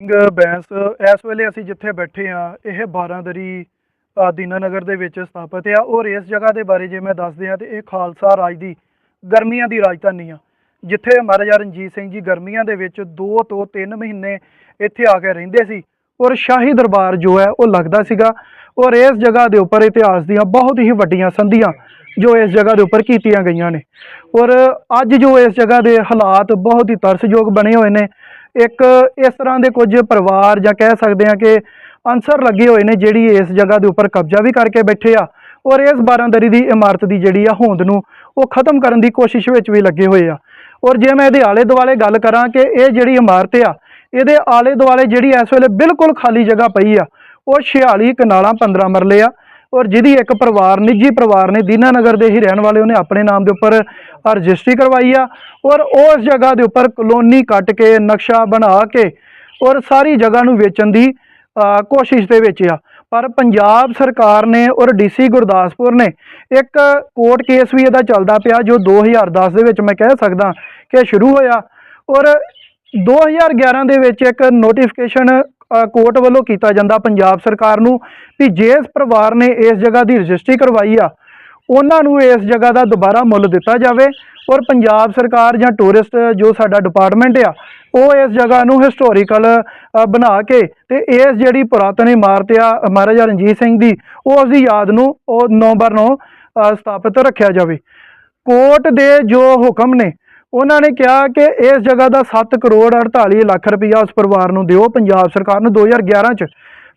ਸਿੰਘ ਬੈਂਸ ਇਸ ਵੇਲੇ ਅਸੀਂ ਜਿੱਥੇ ਬੈਠੇ ਆ ਇਹ 12 ਦਰੀ ਅ, ਦੀਨਾਨਗਰ ਦੇ ਵਿੱਚ ਸਥਾਪਿਤ ਆ। ਔਰ ਇਸ ਜਗ੍ਹਾ ਦੇ ਬਾਰੇ ਜੇ ਮੈਂ ਦੱਸ ਦਿਆਂ ਤੇ ਇਹ ਖਾਲਸਾ ਰਾਜ ਦੀ ਗਰਮੀਆਂ ਦੀ ਰਾਜਧਾਨੀ ਆ ਜਿੱਥੇ ਮਹਾਰਾਜਾ ਰਣਜੀਤ ਸਿੰਘ ਜੀ ਗਰਮੀਆਂ ਦੇ ਵਿੱਚ 2 ਤੋਂ 3 ਮਹੀਨੇ ਇੱਥੇ ਆ ਕੇ ਰਹਿੰਦੇ ਸੀ। ਔਰ ਸ਼ਾਹੀ ਦਰਬਾਰ ਜੋ ਹੈ ਉਹ ਲੱਗਦਾ ਸੀਗਾ। ਔਰ ਇਸ ਜਗ੍ਹਾ ਦੇ ਉੱਪਰ ਇਤਿਹਾਸ ਦੀਆਂ ਬਹੁਤ ਹੀ ਵੱਡੀਆਂ ਸੰਧੀਆਂ ਜੋ ਇਸ ਜਗ੍ਹਾ ਦੇ ਉੱਪਰ ਕੀਤੀਆਂ ਗਈਆਂ ਨੇ। ਔਰ ਅੱਜ ਜੋ ਇਸ ਜਗ੍ਹਾ ਦੇ ਹਾਲਾਤ ਬਹੁਤ ਹੀ ਤਰਸਯੋਗ ਬਣੇ ਹੋਏ ਨੇ ਇੱਕ ਇਸ ਤਰ੍ਹਾਂ ਦੇ ਕੁਝ ਪਰਿਵਾਰ ਜਾਂ ਕਹਿ ਸਕਦੇ ਆ ਕਿ ਅਨਸਰ ਲੱਗੇ ਹੋਏ ਨੇ ਜਿਹੜੀ ਇਸ ਜਗ੍ਹਾ ਦੇ ਉੱਪਰ ਕਬਜ਼ਾ ਵੀ ਕਰਕੇ ਬੈਠੇ ਆ ਔਰ ਇਸ ਬਾਰਾਂਦਰੀ ਦੀ ਇਮਾਰਤ ਦੀ ਜਿਹੜੀ ਆ ਹੋਂਦ ਨੂੰ ਉਹ ਖਤਮ ਕਰਨ ਦੀ ਕੋਸ਼ਿਸ਼ ਵਿੱਚ ਵੀ ਲੱਗੇ ਹੋਏ ਆ। ਔਰ ਜੇ ਮੈਂ ਇਹਦੇ ਆਲੇ ਦੁਆਲੇ ਗੱਲ ਕਰਾਂ ਕਿ ਇਹ ਜਿਹੜੀ ਇਮਾਰਤ ਆ, ਇਹਦੇ ਆਲੇ ਦੁਆਲੇ ਜਿਹੜੀ ਇਸ ਵੇਲੇ ਬਿਲਕੁਲ ਖਾਲੀ ਜਗ੍ਹਾ ਪਈ ਆ, ਉਹ 46 ਕਨਾਲਾਂ 15 ਮਰਲੇ ਆ। ਔਰ ਜਿਹਦੀ ਇੱਕ ਪਰਿਵਾਰ, ਨਿੱਜੀ ਪਰਿਵਾਰ ਨੇ ਦੀਨਾਨਗਰ ਦੇ ਹੀ ਰਹਿਣ ਵਾਲੇ, ਉਹਨੇ ਆਪਣੇ ਨਾਮ ਦੇ ਉੱਪਰ ਰਜਿਸਟਰੀ ਕਰਵਾਈ ਆ ਔਰ ਉਸ ਜਗ੍ਹਾ ਦੇ ਉੱਪਰ ਕਲੋਨੀ ਕੱਟ ਕੇ, ਨਕਸ਼ਾ ਬਣਾ ਕੇ ਔਰ ਸਾਰੀ ਜਗ੍ਹਾ ਨੂੰ ਵੇਚਣ ਦੀ ਕੋਸ਼ਿਸ਼ ਦੇ ਵਿੱਚ ਆ। ਪਰ ਪੰਜਾਬ ਸਰਕਾਰ ਨੇ ਔਰ ਡੀਸੀ ਗੁਰਦਾਸਪੁਰ ਨੇ ਇੱਕ ਕੋਰਟ ਕੇਸ ਵੀ ਇਹਦਾ ਚੱਲਦਾ ਪਿਆ, ਜੋ 2010 ਦੇ ਵਿੱਚ ਮੈਂ ਕਹਿ ਸਕਦਾ ਕਿ ਸ਼ੁਰੂ ਹੋਇਆ ਔਰ 2011 ਦੇ ਵਿੱਚ ਇੱਕ ਨੋਟੀਫਿਕੇਸ਼ਨ ਕੋਰਟ ਵੱਲੋਂ ਕੀਤਾ ਜਾਂਦਾ ਪੰਜਾਬ ਸਰਕਾਰ ਨੂੰ ਵੀ ਜਿਸ ਪਰਿਵਾਰ ਨੇ ਇਸ ਜਗ੍ਹਾ ਦੀ ਰਜਿਸਟਰੀ ਕਰਵਾਈ ਆ ਉਹਨਾਂ ਨੂੰ ਇਸ ਜਗ੍ਹਾ ਦਾ ਦੁਬਾਰਾ ਮੁੱਲ ਦਿੱਤਾ ਜਾਵੇ ਔਰ ਪੰਜਾਬ ਸਰਕਾਰ ਜਾਂ ਟੂਰਿਸਟ ਜੋ ਸਾਡਾ ਡਿਪਾਰਟਮੈਂਟ ਆ ਉਹ ਇਸ ਜਗ੍ਹਾ ਨੂੰ ਹਿਸਟੋਰੀਕਲ ਬਣਾ ਕੇ ਤੇ ਇਸ ਜਿਹੜੀ ਪੁਰਾਤਨ ਇਮਾਰਤ ਆ ਮਹਾਰਾਜਾ ਰਣਜੀਤ ਸਿੰਘ ਦੀ ਉਹ ਉਸ ਦੀ ਯਾਦ ਨੂੰ ਉਹ ਨਵੰਬਰ ਨੂੰ ਅ, ਸਥਾਪਿਤ ਰੱਖਿਆ ਜਾਵੇ। ਕੋਰਟ ਦੇ ਜੋ ਹੁਕਮ ਨੇ ਉਹਨਾਂ ਨੇ ਕਿਹਾ ਕਿ ਇਸ ਜਗ੍ਹਾ ਦਾ 7 ਕਰੋੜ 48 ਲੱਖ ਰੁਪਈਆ ਉਸ ਪਰਿਵਾਰ ਨੂੰ ਦਿਓ, ਪੰਜਾਬ ਸਰਕਾਰ ਨੂੰ 2011 ਚ।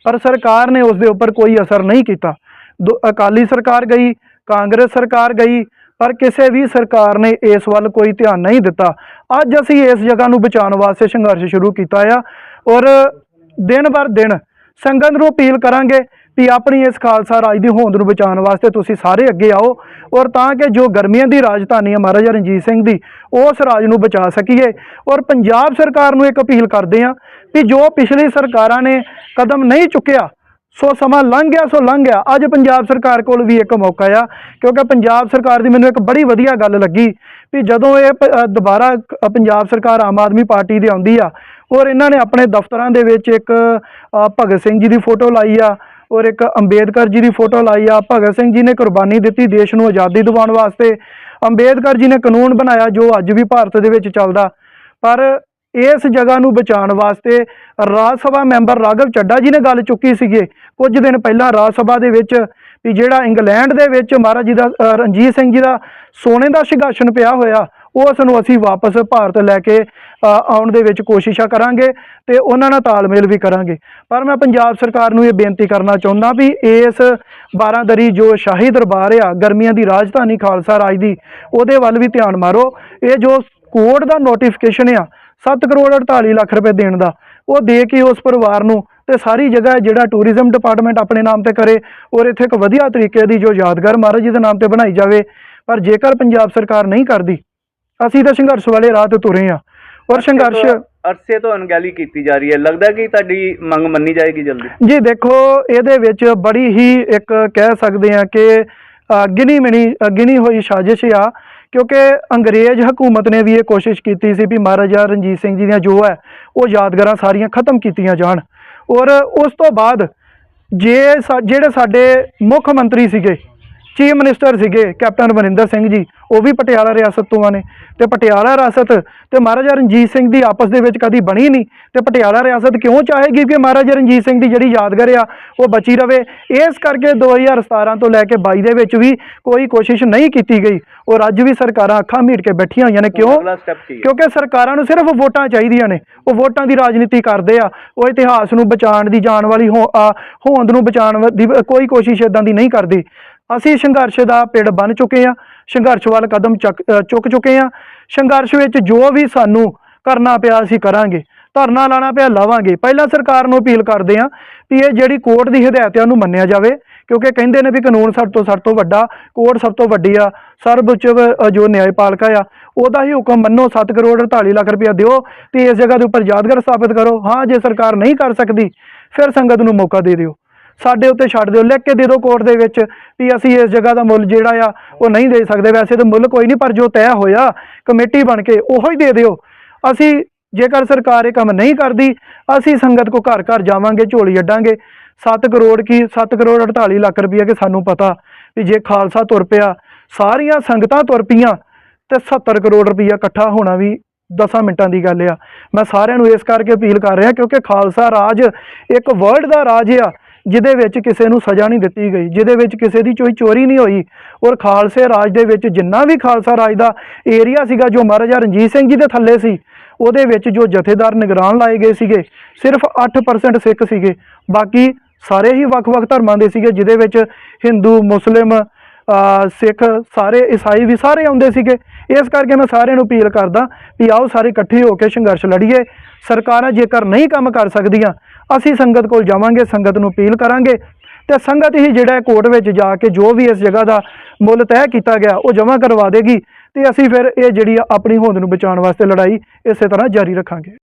ਪਰ ਸਰਕਾਰ ਨੇ ਉਸ ਦੇ ਉੱਪਰ ਕੋਈ ਅਸਰ ਨਹੀਂ ਕੀਤਾ। ਦੋ- ਅਕਾਲੀ ਸਰਕਾਰ ਗਈ, ਕਾਂਗਰਸ ਸਰਕਾਰ ਗਈ, ਪਰ ਕਿਸੇ ਵੀ ਸਰਕਾਰ ਨੇ ਇਸ ਵੱਲ ਕੋਈ ਧਿਆਨ ਨਹੀਂ ਦਿੱਤਾ। ਅੱਜ ਅਸੀਂ ਇਸ ਜਗ੍ਹਾ ਨੂੰ ਬਚਾਉਣ ਵਾਸਤੇ ਸੰਘਰਸ਼ ਸ਼ੁਰੂ ਕੀਤਾ ਆ ਔਰ ਦਿਨ ਬਰ ਦਿਨ ਸੰਗਤ ਨੂੰ ਅਪੀਲ ਕਰਾਂਗੇ ਵੀ ਆਪਣੀ ਇਸ ਖਾਲਸਾ ਰਾਜ ਦੀ ਹੋਂਦ ਨੂੰ ਬਚਾਉਣ ਵਾਸਤੇ ਤੁਸੀਂ ਸਾਰੇ ਅੱਗੇ ਆਓ ਔਰ ਤਾਂ ਕਿ ਜੋ ਗਰਮੀਆਂ ਦੀ ਰਾਜਧਾਨੀ ਹੈ ਮਹਾਰਾਜਾ ਰਣਜੀਤ ਸਿੰਘ ਦੀ, ਉਸ ਰਾਜ ਨੂੰ ਬਚਾ ਸਕੀਏ। ਔਰ ਪੰਜਾਬ ਸਰਕਾਰ ਨੂੰ ਇੱਕ ਅਪੀਲ ਕਰਦੇ ਹਾਂ ਵੀ ਜੋ ਪਿਛਲੀ ਸਰਕਾਰਾਂ ਨੇ ਕਦਮ ਨਹੀਂ ਚੁੱਕਿਆ, ਸੋ ਸਮਾਂ ਲੰਘ ਗਿਆ, ਸੋ ਲੰਘ ਗਿਆ। ਅੱਜ ਪੰਜਾਬ ਸਰਕਾਰ ਕੋਲ ਵੀ ਇੱਕ ਮੌਕਾ ਆ, ਕਿਉਂਕਿ ਪੰਜਾਬ ਸਰਕਾਰ ਦੀ ਮੈਨੂੰ ਇੱਕ ਬੜੀ ਵਧੀਆ ਗੱਲ ਲੱਗੀ ਵੀ ਜਦੋਂ ਇਹ ਪ- ਦੁਬਾਰਾ ਪੰਜਾਬ ਸਰਕਾਰ ਆਮ ਆਦਮੀ ਪਾਰਟੀ ਦੀ ਆਉਂਦੀ ਆ ਔਰ ਇਹਨਾਂ ਨੇ ਆਪਣੇ ਦਫ਼ਤਰਾਂ ਦੇ ਵਿੱਚ ਇੱਕ ਭਗਤ ਸਿੰਘ ਜੀ ਦੀ ਫੋਟੋ ਲਾਈ ਆ ਔਰ ਇੱਕ ਅੰਬੇਦਕਰ ਜੀ ਦੀ ਫੋਟੋ ਲਾਈ ਆ। ਭਗਤ ਸਿੰਘ ਜੀ ਨੇ ਕੁਰਬਾਨੀ ਦਿੱਤੀ ਦੇਸ਼ ਨੂੰ ਆਜ਼ਾਦੀ ਦਿਵਾਉਣ ਵਾਸਤੇ। ਅੰਬੇਦਕਰ ਜੀ ਨੇ ਕਾਨੂੰਨ ਬਣਾਇਆ ਜੋ ਅੱਜ ਵੀ ਭਾਰਤ ਦੇ ਵਿੱਚ ਚੱਲਦਾ। ਪਰ ਇਸ ਜਗ੍ਹਾ ਨੂੰ ਬਚਾਉਣ ਵਾਸਤੇ ਰਾਜ ਸਭਾ ਮੈਂਬਰ ਰਾਘਵ ਚੱਡਾ ਜੀ ਨੇ ਗੱਲ ਚੁੱਕੀ ਸੀਗੇ। ਕੁਝ ਦਿਨ ਪਹਿਲਾਂ ਰਾਜ ਸਭਾ ਦੇ ਵਿੱਚ ਵੀ ਜਿਹੜਾ ਇੰਗਲੈਂਡ ਦੇ ਵਿੱਚ ਮਹਾਰਾਜ ਜੀ ਦਾ ਰਣਜੀਤ ਸਿੰਘ ਜੀ ਦਾ ਸੋਨੇ ਦਾ ਸਿਘਾਸਨ ਪਿਆ ਹੋਇਆ। ਉਸ ਨੂੰ ਅਸੀਂ ਵਾਪਸ ਭਾਰਤ ਲੈ ਕੇ ਆਉਣ ਦੇ ਵਿੱਚ ਕੋਸ਼ਿਸ਼ਾਂ ਕਰਾਂਗੇ ਤੇ ਉਹਨਾਂ ਨਾਲ ਤਾਲਮੇਲ ਵੀ ਕਰਾਂਗੇ। ਪਰ ਮੈਂ ਪੰਜਾਬ ਸਰਕਾਰ ਨੂੰ ਇਹ ਬੇਨਤੀ ਕਰਨਾ ਚਾਹੁੰਦਾ ਵੀ ਇਸ ਬਾਰਾਂਦਰੀ ਜੋ ਸ਼ਾਹੀ ਦਰਬਾਰ ਆ, ਗਰਮੀਆਂ ਦੀ ਰਾਜਧਾਨੀ ਖਾਲਸਾ ਰਾਜ ਦੀ, ਉਹਦੇ ਵੱਲ ਵੀ ਧਿਆਨ ਮਾਰੋ। ਇਹ ਜੋ ਕੋਰਟ ਦਾ ਨੋਟੀਫਿਕੇਸ਼ਨ ਆ 7 ਕਰੋੜ 48 ਲੱਖ ਰੁਪਏ ਦੇਣ ਦਾ, ਉਹ ਦੇ ਕੇ ਉਸ ਪਰਿਵਾਰ ਨੂੰ ਤੇ ਸਾਰੀ ਜਗ੍ਹਾ ਜਿਹੜਾ ਟੂਰਿਜ਼ਮ ਡਿਪਾਰਟਮੈਂਟ ਆਪਣੇ ਨਾਮ ਤੇ ਕਰੇ ਔਰ ਇੱਥੇ ਇੱਕ ਵਧੀਆ ਤਰੀਕੇ ਦੀ ਜੋ ਯਾਦਗਾਰ ਮਹਾਰਾਜ ਜੀ ਦੇ ਨਾਮ ਤੇ ਬਣਾਈ ਜਾਵੇ। ਪਰ ਜੇਕਰ ਪੰਜਾਬ ਸਰਕਾਰ ਨਹੀਂ ਕਰਦੀ ਅਸੀਂ ਤਾਂ ਸੰਘਰਸ਼ ਵਾਲੇ ਰਾਹ ਤੇ ਤੁਰੇ ਆ ਔਰ ਸੰਘਰਸ਼ ਅਰਸੇ ਤੋਂ ਅਣਗਹਿਲੀ ਕੀਤੀ ਜਾ ਰਹੀ ਹੈ। ਲੱਗਦਾ ਕਿ ਤੁਹਾਡੀ ਮੰਗ ਮੰਨੀ ਜਾਏਗੀ ਜਲਦੀ? ਜੀ ਦੇਖੋ ਇਹਦੇ ਵਿੱਚ ਬੜੀ ਹੀ ਇੱਕ ਕਹਿ ਸਕਦੇ ਆ ਕਿ ਗਿਣੀ ਮਿਣੀ ਗਿਣੀ ਹੋਈ ਸਾਜ਼ਿਸ਼ ਆ ਕਿਉਂਕਿ ਅੰਗਰੇਜ਼ ਹਕੂਮਤ ਨੇ ਵੀ ਇਹ ਕੋਸ਼ਿਸ਼ ਕੀਤੀ ਸੀ ਵੀ ਮਹਾਰਾਜਾ ਰਣਜੀਤ ਸਿੰਘ ਜੀ ਦੀਆਂ ਜੋ ਹੈ ਉਹ ਯਾਦਗਾਰਾਂ ਸਾਰੀਆਂ ਖਤਮ ਕੀਤੀਆਂ ਜਾਣ। ਔਰ ਉਸ ਤੋਂ ਬਾਅਦ ਜੇ ਜਿਹੜੇ ਸਾਡੇ ਮੁੱਖ ਮੰਤਰੀ ਸੀਗੇ ਚੀਫ ਮਿਨਿਸਟਰ ਸੀਗੇ ਕੈਪਟਨ ਅਮਰਿੰਦਰ ਸਿੰਘ ਜੀ ਉਹ ਵੀ ਪਟਿਆਲਾ ਰਿਆਸਤ ਤੋਂ ਆ ਨੇ। ਤੇ ਪਟਿਆਲਾ ਰਿਆਸਤ ਤੇ ਮਹਾਰਾਜਾ ਰਣਜੀਤ ਸਿੰਘ ਦੀ ਆਪਸ ਦੇ ਵਿੱਚ ਕਦੀ ਬਣੀ ਨਹੀਂ। ਤੇ ਪਟਿਆਲਾ ਰਿਆਸਤ ਕਿਉਂ ਚਾਹੇਗੀ ਕਿ ਮਹਾਰਾਜਾ ਰਣਜੀਤ ਸਿੰਘ ਦੀ ਜਿਹੜੀ ਯਾਦਗਾਰ ਆ ਉਹ ਬਚੀ ਰਵੇ? ਇਸ ਕਰਕੇ 2017 ਤੋਂ ਲੈ ਕੇ 22 ਦੇ ਵਿੱਚ ਵੀ ਕੋਈ ਕੋਸ਼ਿਸ਼ ਨਹੀਂ ਕੀਤੀ ਗਈ। ਔਰ ਅੱਜ ਵੀ ਸਰਕਾਰਾਂ ਅੱਖਾਂ ਮੀਟ ਕੇ ਬੈਠੀਆਂ ਹੋਈਆਂ ਨੇ। ਕਿਉਂ? ਕਿਉਂਕਿ ਸਰਕਾਰਾਂ ਨੂੰ ਸਿਰਫ ਵੋਟਾਂ ਚਾਹੀਦੀਆਂ ਨੇ। ਉਹ ਵੋਟਾਂ ਦੀ ਰਾਜਨੀਤੀ ਕਰਦੇ ਆ। ਉਹ ਇਤਿਹਾਸ ਨੂੰ ਬਚਾਉਣ ਦੀ ਜਾਣ ਵਾਲੀ ਹੋਂਦ ਨੂੰ ਬਚਾਉਣ ਦੀ ਕੋਈ ਕੋਸ਼ਿਸ਼ ਇਦਾਂ ਦੀ ਨਹੀਂ ਕਰਦੇ। ਅਸੀਂ ਸੰਘਰਸ਼ ਦਾ ਪਿੜ ਬਣ ਚੁੱਕੇ ਹਾਂ ਸੰਘਰਸ਼ ਵੱਲ ਕਦਮ ਚੱਕ- ਚੁੱਕ ਚੁੱਕੇ ਹਾਂ। ਸੰਘਰਸ਼ ਵਿੱਚ ਜੋ ਵੀ ਸਾਨੂੰ ਕਰਨਾ ਪਿਆ ਅਸੀਂ ਕਰਾਂਗੇ ਧਰਨਾ ਲਾਣਾ ਪਿਆ ਲਾਵਾਂਗੇ। ਪਹਿਲਾਂ ਸਰਕਾਰ ਨੂੰ ਅਪੀਲ ਕਰਦੇ ਹਾਂ ਵੀ ਇਹ ਜਿਹੜੀ ਕੋਰਟ ਦੀ ਹਦਾਇਤ ਹੈ ਉਹਨੂੰ ਮੰਨਿਆ ਜਾਵੇ ਕਿਉਂਕਿ ਕਹਿੰਦੇ ਨੇ ਵੀ ਕਾਨੂੰਨ ਸਭ ਤੋਂ ਸਭ ਤੋਂ ਵੱਡਾ ਕੋਰਟ ਸਭ ਤੋਂ ਵੱਡੀ ਆ ਸਰਵਉੱਚ ਅ, ਜੋ ਨਿਆਂਪਾਲਿਕਾ ਆ ਉਹਦਾ ਹੀ ਹੁਕਮ ਮੰਨੋ 7 ਕਰੋੜ 48 ਲੱਖ ਰੁਪਇਆ ਦਿਓ ਤੇ ਇਸ ਜਗ੍ਹਾ ਦੇ ਉੱਪਰ ਯਾਦਗਾਰ ਸਥਾਪਿਤ ਕਰੋ। ਹਾਂ ਜੇ ਸਰਕਾਰ ਨਹੀਂ ਕਰ ਸਕਦੀ ਫਿਰ ਸੰਗਤ ਨੂੰ ਮੌਕਾ ਦੇ ਦਿਓ। ਸਾਡੇ ਉੱਤੇ ਛੱਡ ਦਿਓ, ਲਿਖ ਕੇ ਦੇ ਦਿਓ ਕੋਰਟ ਦੇ ਵਿੱਚ ਵੀ ਅਸੀਂ ਇਸ ਜਗ੍ਹਾ ਦਾ ਮੁੱਲ ਜਿਹੜਾ ਆ, ਉਹ ਨਹੀਂ ਦੇ ਸਕਦੇ। ਵੈਸੇ ਤਾਂ ਮੁੱਲ ਕੋਈ ਨਹੀਂ, ਪਰ ਜੋ ਤੈਅ ਹੋਇਆ, ਕਮੇਟੀ ਬਣ ਕੇ ਉਹੋ ਹੀ ਦੇ ਦਿਓ। ਅਸੀਂ ਜੇਕਰ ਸਰਕਾਰ ਇਹ ਕੰਮ ਨਹੀਂ ਕਰਦੀ, ਅਸੀਂ ਸੰਗਤ ਕੋ ਘਰ ਘਰ ਜਾਵਾਂਗੇ, ਝੋਲੀ ਅੱਡਾਂਗੇ। 7 ਕਰੋੜ ਕੀ 7 ਕਰੋੜ 48 ਲੱਖ ਰੁਪਏ ਕਿ ਸਾਨੂੰ ਪਤਾ ਵੀ ਜੇ ਖਾਲਸਾ ਤੁਰ ਪਿਆ, ਸਾਰੀਆਂ ਸੰਗਤਾਂ ਤੁਰ ਪਈਆਂ ਤੇ 70 ਕਰੋੜ ਰੁਪਈਆ ਇਕੱਠਾ ਹੋਣਾ ਵੀ 10 ਮਿੰਟਾਂ ਦੀ ਗੱਲ ਆ। ਮੈਂ ਸਾਰਿਆਂ ਨੂੰ ਇਸ ਕਰਕੇ ਅਪੀਲ ਕਰ ਰਿਹਾ ਕਿਉਂਕਿ ਖਾਲਸਾ ਰਾਜ ਇੱਕ ਵਰਲਡ ਦਾ ਰਾਜ ਆ। ਜਿਹਦੇ ਵਿੱਚ ਕਿਸੇ ਨੂੰ ਸਜ਼ਾ ਨਹੀਂ ਦਿੱਤੀ ਗਈ, ਜਿਹਦੇ ਵਿੱਚ ਕਿਸੇ ਦੀ ਕੋਈ ਚੋਰੀ ਨਹੀਂ ਹੋਈ। ਔਰ ਖਾਲਸੇ ਰਾਜ ਦੇ ਵਿੱਚ ਜਿੰਨਾ ਵੀ ਖਾਲਸਾ ਰਾਜ ਦਾ ਏਰੀਆ ਸੀਗਾ, ਜੋ ਮਹਾਰਾਜਾ ਰਣਜੀਤ ਸਿੰਘ ਜੀ ਦੇ ਥੱਲੇ ਸੀ, ਉਹਦੇ ਵਿੱਚ ਜੋ ਜਥੇਦਾਰ ਨਿਗਰਾਨ ਲਾਏ ਗਏ ਸੀਗੇ, ਸਿਰਫ 8% ਸਿੱਖ ਸੀਗੇ। ਬਾਕੀ ਸਾਰੇ ਹੀ ਵੱਖ-ਵੱਖ ਧਰਮਾਂ ਦੇ ਸੀਗੇ, ਜਿਹਦੇ ਵਿੱਚ ਹਿੰਦੂ ਮੁਸਲਿਮ ਸਿੱਖ ਸਾਰੇ ਈਸਾਈ ਵੀ ਸਾਰੇ ਆਉਂਦੇ ਸੀਗੇ। ਇਸ ਕਰਕੇ ਮੈਂ ਸਾਰਿਆਂ ਨੂੰ ਅਪੀਲ ਕਰਦਾ ਵੀ ਆਓ ਸਾਰੇ ਇਕੱਠੇ ਹੋ ਕੇ ਸੰਘਰਸ਼ ਲੜੀਏ। ਸਰਕਾਰਾਂ ਜੇਕਰ ਨਹੀਂ ਕੰਮ ਕਰ ਸਕਦੀਆਂ ਅਸੀਂ ਸੰਗਤ ਕੋਲ ਜਾਵਾਂਗੇ, ਸੰਗਤ ਨੂੰ ਅਪੀਲ ਕਰਾਂਗੇ ਤੇ ਸੰਗਤ ਹੀ ਜਿਹੜਾ ਕੋਰਟ ਵਿੱਚ ਜਾ ਕੇ ਜੋ ਵੀ ਇਸ ਜਗ੍ਹਾ ਦਾ ਮੁੱਲ ਤੈਅ ਕੀਤਾ ਗਿਆ, ਉਹ ਜਮ੍ਹਾਂ ਕਰਵਾ ਦੇਗੀ ਤੇ ਅਸੀਂ ਫਿਰ ਇਹ ਜਿਹੜੀ ਆ ਆਪਣੀ ਹੋਂਦ ਨੂੰ ਬਚਾਉਣ ਵਾਸਤੇ ਲੜਾਈ ਇਸੇ ਤਰ੍ਹਾਂ ਜਾਰੀ ਰੱਖਾਂਗੇ।